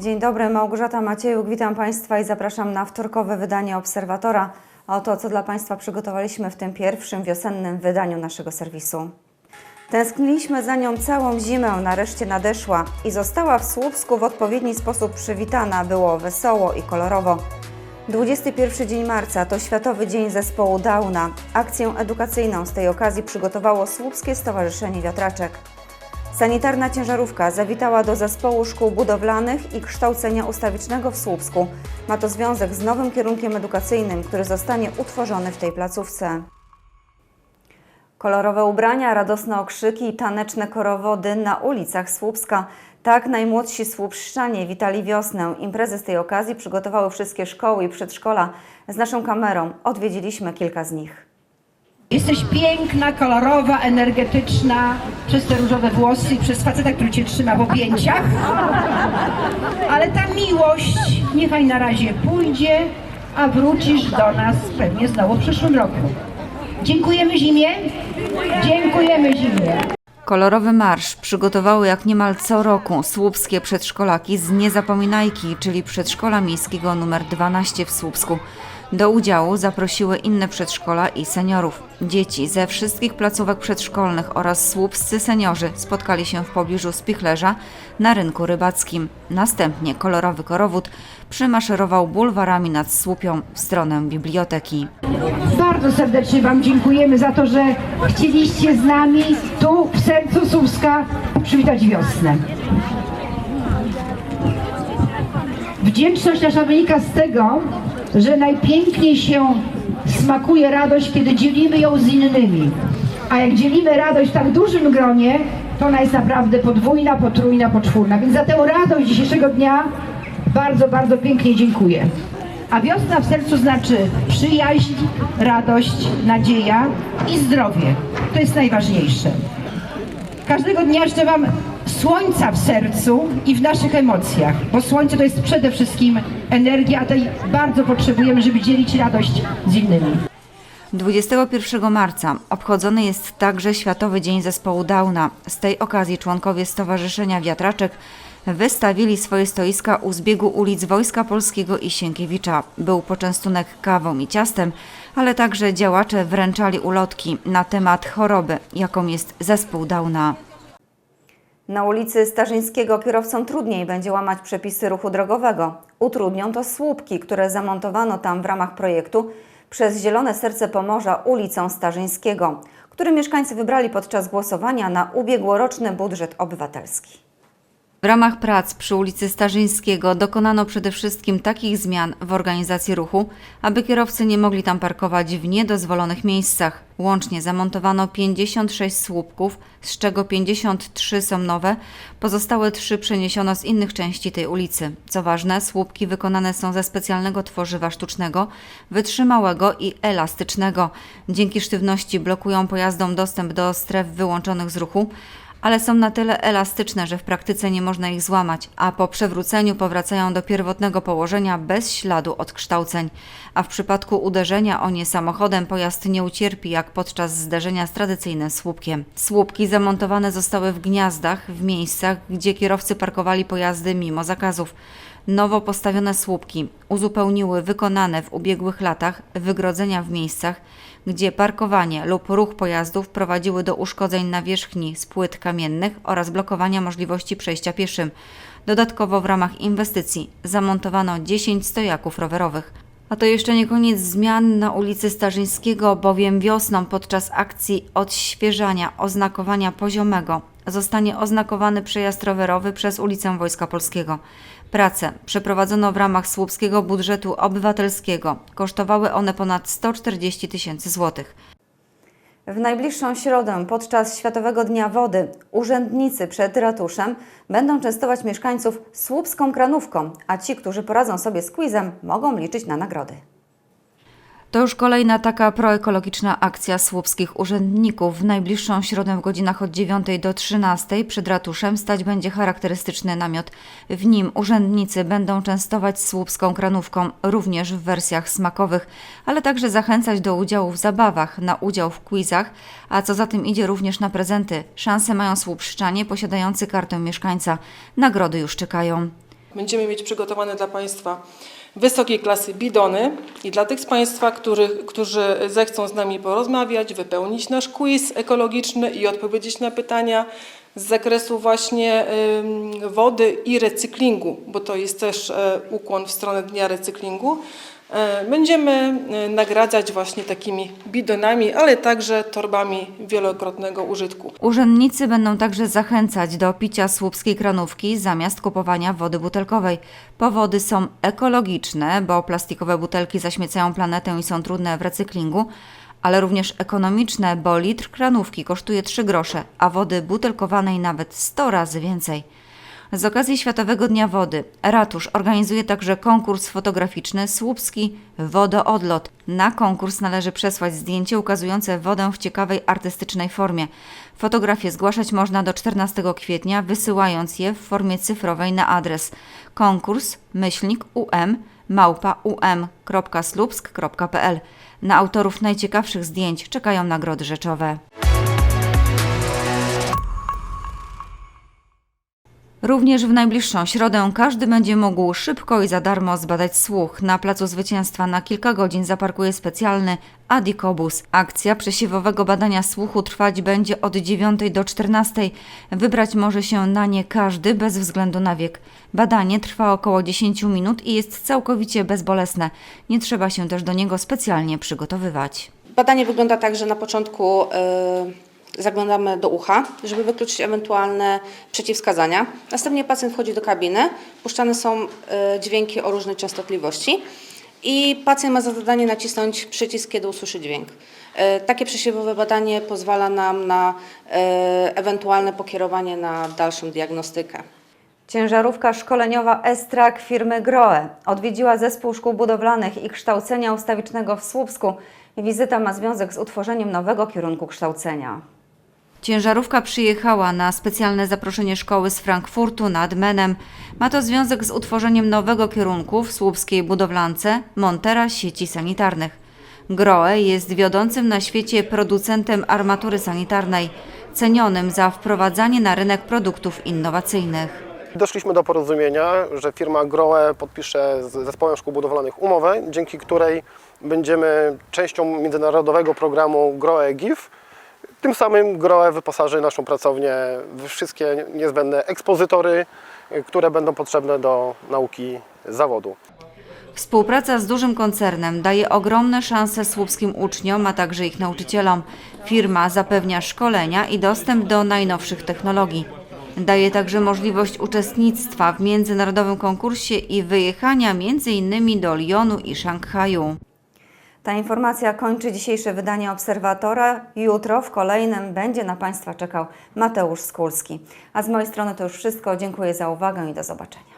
Dzień dobry, Małgorzata Maciejuk, witam Państwa i zapraszam na wtorkowe wydanie Obserwatora. Oto, co dla Państwa przygotowaliśmy w tym pierwszym wiosennym wydaniu naszego serwisu. Tęskniliśmy za nią całą zimę, nareszcie nadeszła i została w Słupsku w odpowiedni sposób przywitana. Było wesoło i kolorowo. 21 dzień marca to Światowy Dzień Zespołu Downa. Akcję edukacyjną z tej okazji przygotowało Słupskie Stowarzyszenie Wiatraczek. Sanitarna ciężarówka zawitała do zespołu szkół budowlanych i kształcenia ustawicznego w Słupsku. Ma to związek z nowym kierunkiem edukacyjnym, który zostanie utworzony w tej placówce. Kolorowe ubrania, radosne okrzyki i taneczne korowody na ulicach Słupska. Tak najmłodsi słupszczanie witali wiosnę. Imprezy z tej okazji przygotowały wszystkie szkoły i przedszkola. Z naszą kamerą odwiedziliśmy kilka z nich. Jesteś piękna, kolorowa, energetyczna, przez te różowe włosy i przez faceta, który cię trzyma w objęciach. Ale ta miłość niechaj na razie pójdzie, a wrócisz do nas pewnie znowu w przyszłym roku. Dziękujemy zimie. Dziękujemy zimie. Kolorowy marsz przygotowały jak niemal co roku słupskie przedszkolaki z Niezapominajki, czyli przedszkola miejskiego nr 12 w Słupsku. Do udziału zaprosiły inne przedszkola i seniorów. Dzieci ze wszystkich placówek przedszkolnych oraz słupscy seniorzy spotkali się w pobliżu Spichlerza na rynku rybackim. Następnie kolorowy korowód przymaszerował bulwarami nad Słupią w stronę biblioteki. Bardzo serdecznie Wam dziękujemy za to, że chcieliście z nami tu w sercu Słupska przywitać wiosnę. Wdzięczność nasza wynika z tego, że najpiękniej się smakuje radość, kiedy dzielimy ją z innymi. A jak dzielimy radość w tak dużym gronie, to ona jest naprawdę podwójna, potrójna, poczwórna. Więc za tę radość dzisiejszego dnia bardzo, bardzo pięknie dziękuję. A wiosna w sercu znaczy przyjaźń, radość, nadzieja i zdrowie. To jest najważniejsze. Każdego dnia życzę Wam słońca w sercu i w naszych emocjach, bo słońce to jest przede wszystkim energia, a tej bardzo potrzebujemy, żeby dzielić radość z innymi. 21 marca obchodzony jest także Światowy Dzień Zespołu Downa. Z tej okazji członkowie Stowarzyszenia Wiatraczek wystawili swoje stoiska u zbiegu ulic Wojska Polskiego i Sienkiewicza. Był poczęstunek kawą i ciastem, ale także działacze wręczali ulotki na temat choroby, jaką jest zespół Downa. Na ulicy Starzyńskiego kierowcom trudniej będzie łamać przepisy ruchu drogowego. Utrudnią to słupki, które zamontowano tam w ramach projektu przez Zielone Serce Pomorza ulicą Starzyńskiego, który mieszkańcy wybrali podczas głosowania na ubiegłoroczny budżet obywatelski. W ramach prac przy ulicy Starzyńskiego dokonano przede wszystkim takich zmian w organizacji ruchu, aby kierowcy nie mogli tam parkować w niedozwolonych miejscach. Łącznie zamontowano 56 słupków, z czego 53 są nowe, pozostałe trzy przeniesiono z innych części tej ulicy. Co ważne, słupki wykonane są ze specjalnego tworzywa sztucznego, wytrzymałego i elastycznego. Dzięki sztywności blokują pojazdom dostęp do stref wyłączonych z ruchu, ale są na tyle elastyczne, że w praktyce nie można ich złamać, a po przewróceniu powracają do pierwotnego położenia bez śladu odkształceń. A w przypadku uderzenia o nie samochodem pojazd nie ucierpi jak podczas zderzenia z tradycyjnym słupkiem. Słupki zamontowane zostały w gniazdach, w miejscach, gdzie kierowcy parkowali pojazdy mimo zakazów. Nowo postawione słupki uzupełniły wykonane w ubiegłych latach wygrodzenia w miejscach, gdzie parkowanie lub ruch pojazdów prowadziły do uszkodzeń nawierzchni z płyt kamiennych oraz blokowania możliwości przejścia pieszym. Dodatkowo w ramach inwestycji zamontowano 10 stojaków rowerowych. A to jeszcze nie koniec zmian na ulicy Starzyńskiego, bowiem wiosną podczas akcji odświeżania oznakowania poziomego zostanie oznakowany przejazd rowerowy przez ulicę Wojska Polskiego. Prace przeprowadzono w ramach słupskiego budżetu obywatelskiego. Kosztowały one ponad 140 tysięcy złotych. W najbliższą środę podczas Światowego Dnia Wody urzędnicy przed ratuszem będą częstować mieszkańców słupską kranówką, a ci, którzy poradzą sobie z quizem, mogą liczyć na nagrody. To już kolejna taka proekologiczna akcja słupskich urzędników. W najbliższą środę w godzinach od 9 do 13 przed ratuszem stać będzie charakterystyczny namiot. W nim urzędnicy będą częstować słupską kranówką, również w wersjach smakowych, ale także zachęcać do udziału w zabawach, na udział w quizach, a co za tym idzie również na prezenty. Szanse mają słupszczanie posiadający kartę mieszkańca. Nagrody już czekają. Będziemy mieć przygotowane dla Państwa wysokiej klasy bidony i dla tych z Państwa, którzy zechcą z nami porozmawiać, wypełnić nasz quiz ekologiczny i odpowiedzieć na pytania z zakresu właśnie wody i recyklingu, bo to jest też e, ukłon w stronę Dnia Recyklingu. E, Będziemy e, nagradzać właśnie takimi bidonami, ale także torbami wielokrotnego użytku. Urzędnicy będą także zachęcać do picia słupskiej kranówki zamiast kupowania wody butelkowej. Powody są ekologiczne, bo plastikowe butelki zaśmiecają planetę i są trudne w recyklingu, ale również ekonomiczne, bo litr kranówki kosztuje 3 grosze, a wody butelkowanej nawet 100 razy więcej. Z okazji Światowego Dnia Wody ratusz organizuje także konkurs fotograficzny Słupski Wodoodlot. Na konkurs należy przesłać zdjęcie ukazujące wodę w ciekawej artystycznej formie. Fotografie zgłaszać można do 14 kwietnia, wysyłając je w formie cyfrowej na adres konkurs myślnik um małpa um.slupsk.pl. Na autorów najciekawszych zdjęć czekają nagrody rzeczowe. Również w najbliższą środę każdy będzie mógł szybko i za darmo zbadać słuch. Na Placu Zwycięstwa na kilka godzin zaparkuje specjalny Adikobus. Akcja przesiewowego badania słuchu trwać będzie od 9 do 14. Wybrać może się na nie każdy bez względu na wiek. Badanie trwa około 10 minut i jest całkowicie bezbolesne. Nie trzeba się też do niego specjalnie przygotowywać. Badanie wygląda tak, że na początku y, zaglądamy do ucha, żeby wykluczyć ewentualne przeciwwskazania. Następnie pacjent wchodzi do kabiny, puszczane są y, dźwięki o różnej częstotliwości i pacjent ma za zadanie nacisnąć przycisk, kiedy usłyszy dźwięk. Y, Takie przesiewowe badanie pozwala nam na y, ewentualne pokierowanie na dalszą diagnostykę. Ciężarówka szkoleniowa Estrak firmy Groe odwiedziła zespół szkół budowlanych i kształcenia ustawicznego w Słupsku. Wizyta ma związek z utworzeniem nowego kierunku kształcenia. Ciężarówka przyjechała na specjalne zaproszenie szkoły z Frankfurtu nad Menem. Ma to związek z utworzeniem nowego kierunku w słupskiej budowlance Montera sieci sanitarnych. Groe jest wiodącym na świecie producentem armatury sanitarnej, cenionym za wprowadzanie na rynek produktów innowacyjnych. Doszliśmy do porozumienia, że firma Groe podpisze z Zespołem Szkół Budowlanych umowę, dzięki której będziemy częścią międzynarodowego programu Groe GIF. Tym samym Groe wyposaży naszą pracownię w wszystkie niezbędne ekspozytory, które będą potrzebne do nauki zawodu. Współpraca z dużym koncernem daje ogromne szanse słupskim uczniom, a także ich nauczycielom. Firma zapewnia szkolenia i dostęp do najnowszych technologii. Daje także możliwość uczestnictwa w międzynarodowym konkursie i wyjechania m.in. do Lyonu i Szanghaju. Ta informacja kończy dzisiejsze wydanie Obserwatora. Jutro w kolejnym będzie na Państwa czekał Mateusz Skulski. A z mojej strony to już wszystko. Dziękuję za uwagę i do zobaczenia.